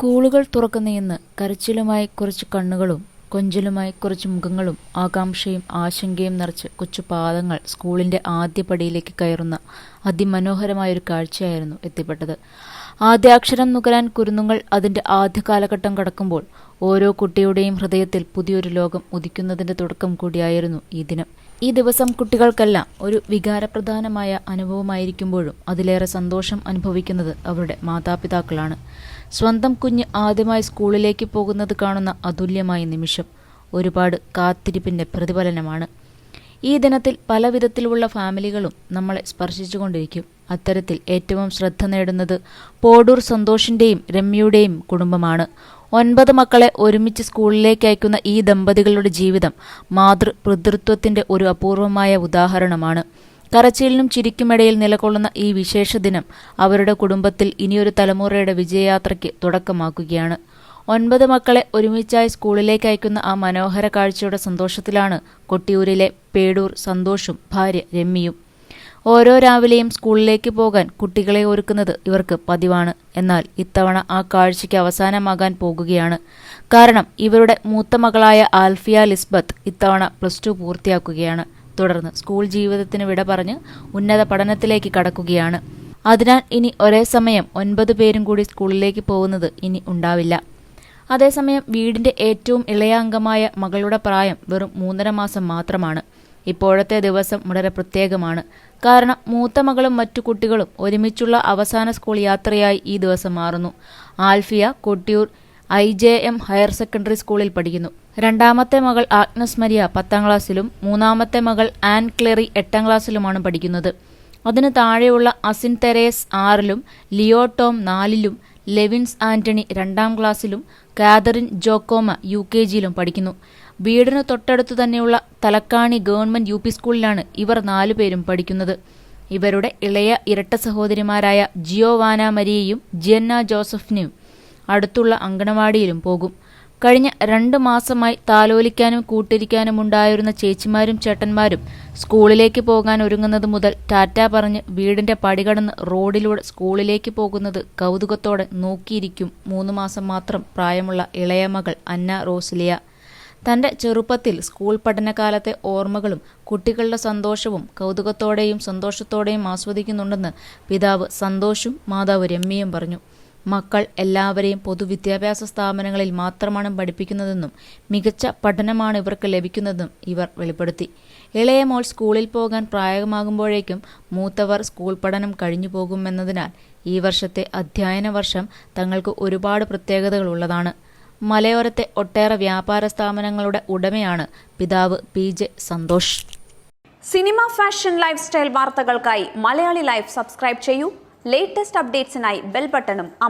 സ്കൂളുകൾ തുറക്കുന്ന ഇന്ന് കരച്ചിലുമായി കുറച്ച് കണ്ണുകളും കൊഞ്ചലുമായി കുറച്ച് മുഖങ്ങളും ആകാംക്ഷയും ആശങ്കയും നിറച്ച് കൊച്ചു പാദങ്ങൾ സ്കൂളിന്റെ ആദ്യ പടിയിലേക്ക് കയറുന്ന അതിമനോഹരമായൊരു കാഴ്ചയായിരുന്നു എത്തിപ്പെട്ടത്. ആദ്യാക്ഷരം നുകരാൻ കുരുന്നുങ്ങൾ അതിന്റെ ആദ്യ കാലഘട്ടം കടക്കുമ്പോൾ ഓരോ കുട്ടിയുടെയും ഹൃദയത്തിൽ പുതിയൊരു ലോകം ഉദിക്കുന്നതിന്റെ തുടക്കം കൂടിയായിരുന്നു ഈ ദിനം. ഈ ദിവസം കുട്ടികൾക്കെല്ലാം ഒരു വികാരപ്രധാനമായ അനുഭവമായിരിക്കുമ്പോഴും അതിലേറെ സന്തോഷം അനുഭവിക്കുന്നത് അവരുടെ മാതാപിതാക്കളാണ്. സ്വന്തം കുഞ്ഞ് ആദ്യമായി സ്കൂളിലേക്ക് പോകുന്നത് കാണുന്ന അതുല്യമായ നിമിഷം ഒരുപാട് കാത്തിരിപ്പിന്റെ പ്രതിഫലനമാണ്. ഈ ദിനത്തിൽ പല വിധത്തിലുള്ള ഫാമിലികളും നമ്മളെ സ്പർശിച്ചുകൊണ്ടിരിക്കും. അത്തരത്തിൽ ഏറ്റവും ശ്രദ്ധ നേടുന്നത് പോടൂർ സന്തോഷിന്റെയും രമ്യയുടെയും കുടുംബമാണ്. ഒൻപത് മക്കളെ ഒരുമിച്ച് സ്കൂളിലേക്ക് അയക്കുന്ന ഈ ദമ്പതികളുടെ ജീവിതം മാതൃ പിതൃത്വത്തിന്റെ ഒരു അപൂർവമായ ഉദാഹരണമാണ്. കരച്ചിലിനും ചിരിക്കുമിടയിൽ നിലകൊള്ളുന്ന ഈ വിശേഷ ദിനം അവരുടെ കുടുംബത്തിൽ ഇനിയൊരു തലമുറയുടെ വിജയയാത്രയ്ക്ക് തുടക്കമാക്കുകയാണ്. ഒൻപത് മക്കളെ ഒരുമിച്ചായി സ്കൂളിലേക്ക് അയക്കുന്ന ആ മനോഹര കാഴ്ചയുടെ സന്തോഷത്തിലാണ് കൊട്ടിയൂരിലെ പേടൂർ സന്തോഷും ഭാര്യ രമ്യയും. ഓരോ രാവിലെയും സ്കൂളിലേക്ക് പോകാൻ കുട്ടികളെ ഒരുക്കുന്നത് ഇവർക്ക് പതിവാണ്. എന്നാൽ ഇത്തവണ ആ കാഴ്ചയ്ക്ക് അവസാനമാകാൻ പോകുകയാണ്. കാരണം ഇവരുടെ മൂത്ത മകളായ ആൽഫിയ ലിസ്ബത്ത് ഇത്തവണ പ്ലസ് ടു പൂർത്തിയാക്കുകയാണ്. തുടർന്ന് സ്കൂൾ ജീവിതത്തിന് വിട പറഞ്ഞ് ഉന്നത പഠനത്തിലേക്ക് കടക്കുകയാണ്. അതിനാൽ ഇനി ഒരേ സമയം ഒൻപത് പേരും കൂടി സ്കൂളിലേക്ക് പോകുന്നത് ഇനി ഉണ്ടാവില്ല. അതേസമയം വീടിന്റെ ഏറ്റവും ഇളയ അംഗമായ മകളുടെ പ്രായം വെറും മൂന്നര മാസം മാത്രമാണ്. ഇപ്പോഴത്തെ ദിവസം വളരെ പ്രത്യേകമാണ്. കാരണം മൂത്ത മകളും മറ്റു കുട്ടികളും ഒരുമിച്ചുള്ള അവസാന സ്കൂൾ യാത്രയായി ഈ ദിവസം മാറുന്നു. Alfiya Kottiyoor I J M higher secondary സ്കൂളിൽ പഠിക്കുന്നു. രണ്ടാമത്തെ മകൾ ആഗ്നസ് മരിയ പത്താം ക്ലാസ്സിലും മൂന്നാമത്തെ മകൾ ആൻ ക്ലെറി എട്ടാം ക്ലാസ്സിലുമാണ് പഠിക്കുന്നത്. അതിന് താഴെയുള്ള അസിൻ തെരേസ് ആറിലും ലിയോ ടോം നാലിലും ലെവിൻസ് ആന്റണി രണ്ടാം ക്ലാസ്സിലും കാതറിൻ ജോക്കോമ യു കെ ജിയിലും പഠിക്കുന്നു. വീടിന് തൊട്ടടുത്തു തന്നെയുള്ള തലക്കാണി ഗവൺമെന്റ് യു പി സ്കൂളിലാണ് ഇവർ നാലുപേരും പഠിക്കുന്നത്. ഇവരുടെ ഇളയ ഇരട്ട സഹോദരിമാരായ ജിയോവാന മരിയയും ജിയന്ന ജോസഫിനെയും അടുത്തുള്ള അങ്കണവാടിയിലും പോകും. കഴിഞ്ഞ രണ്ട് മാസമായി താലോലിക്കാനും കൂട്ടിരിക്കാനും ഉണ്ടായിരുന്ന ചേച്ചിമാരും ചേട്ടന്മാരും സ്കൂളിലേക്ക് പോകാൻ ഒരുങ്ങുന്നത് മുതൽ ടാറ്റ പറഞ്ഞ് വീടിന്റെ പടികടന്ന് റോഡിലൂടെ സ്കൂളിലേക്ക് പോകുന്നത് കൗതുകത്തോടെ നോക്കിയിരിക്കും. മൂന്ന് മാസം മാത്രം പ്രായമുള്ള ഇളയമകൾ അന്ന റോസിലിയ. തന്റെ ചെറുപ്പത്തിൽ സ്കൂൾ പഠനകാലത്തെ ഓർമ്മകളും കുട്ടികളുടെ സന്തോഷവും കൗതുകത്തോടെയും സന്തോഷത്തോടെയും ആസ്വദിക്കുന്നുണ്ടെന്ന് പിതാവ് സന്തോഷും മാതാവ് രമ്യയും പറഞ്ഞു. മക്കൾ എല്ലാവരെയും പൊതുവിദ്യാഭ്യാസ സ്ഥാപനങ്ങളിൽ മാത്രമാണ് പഠിപ്പിക്കുന്നതെന്നും മികച്ച പഠനമാണ് ഇവർക്ക് ലഭിക്കുന്നതെന്നും ഇവർ വെളിപ്പെടുത്തി. ഇളയ മോൾ സ്കൂളിൽ പോകാൻ പ്രായമാകുമ്പോഴേക്കും മൂത്തവർ സ്കൂൾ പഠനം കഴിഞ്ഞു പോകുമെന്നതിനാൽ ഈ വർഷത്തെ അധ്യയന വർഷം തങ്ങൾക്ക് ഒരുപാട് പ്രത്യേകതകളുള്ളതാണ് മലയോരത്തെ ഒട്ടേറെ വ്യാപാര സ്ഥാപനങ്ങളുടെ ഉടമയാണ് പിതാവ് P J Santhosh. Cinema fashion life style വാർത്തകൾക്കായി മലയാളി ലൈഫ് സബ്സ്ക്രൈബ് ചെയ്യൂ. ലേറ്റസ്റ്റ് അപ്ഡേറ്റ്സിനായി ബെൽ ബട്ടണും അമർ